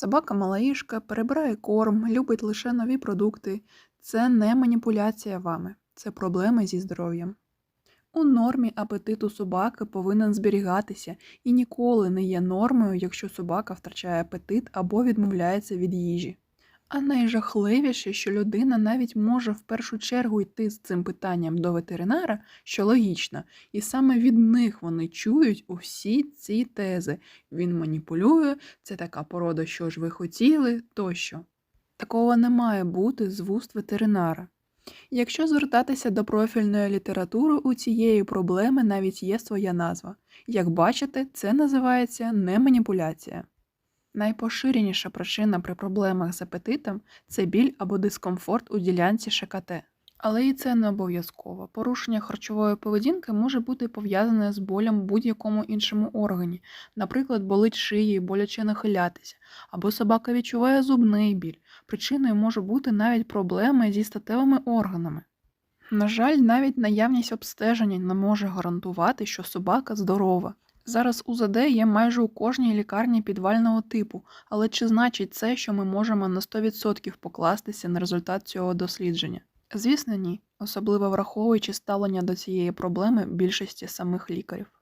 Собака малаїшка, перебирає корм, любить лише нові продукти. Це не маніпуляція вами, це проблеми зі здоров'ям. У нормі апетит собаки повинен зберігатися і ніколи не є нормою, якщо собака втрачає апетит або відмовляється від їжі. А найжахливіше, що людина навіть може в першу чергу йти з цим питанням до ветеринара, що логічно, і саме від них вони чують усі ці тези. Він маніпулює, це така порода, що ж ви хотіли, тощо. Такого не має бути з вуст ветеринара. Якщо звертатися до профільної літератури, у цієї проблеми навіть є своя назва. Як бачите, це називається не маніпуляція. Найпоширеніша причина при проблемах з апетитом це біль або дискомфорт у ділянці ШКТ. Але і це не обов'язково. Порушення харчової поведінки може бути пов'язане з болем в будь-якому іншому органі, наприклад, болить шиї, боляче нахилятися, або собака відчуває зубний біль. Причиною може бути навіть проблеми зі статевими органами. На жаль, навіть наявність обстеження не може гарантувати, що собака здорова. Зараз УЗД є майже у кожній лікарні підвального типу, але чи значить це, що ми можемо на 100% покластися на результат цього дослідження? Звісно, ні, особливо враховуючи ставлення до цієї проблеми більшості самих лікарів.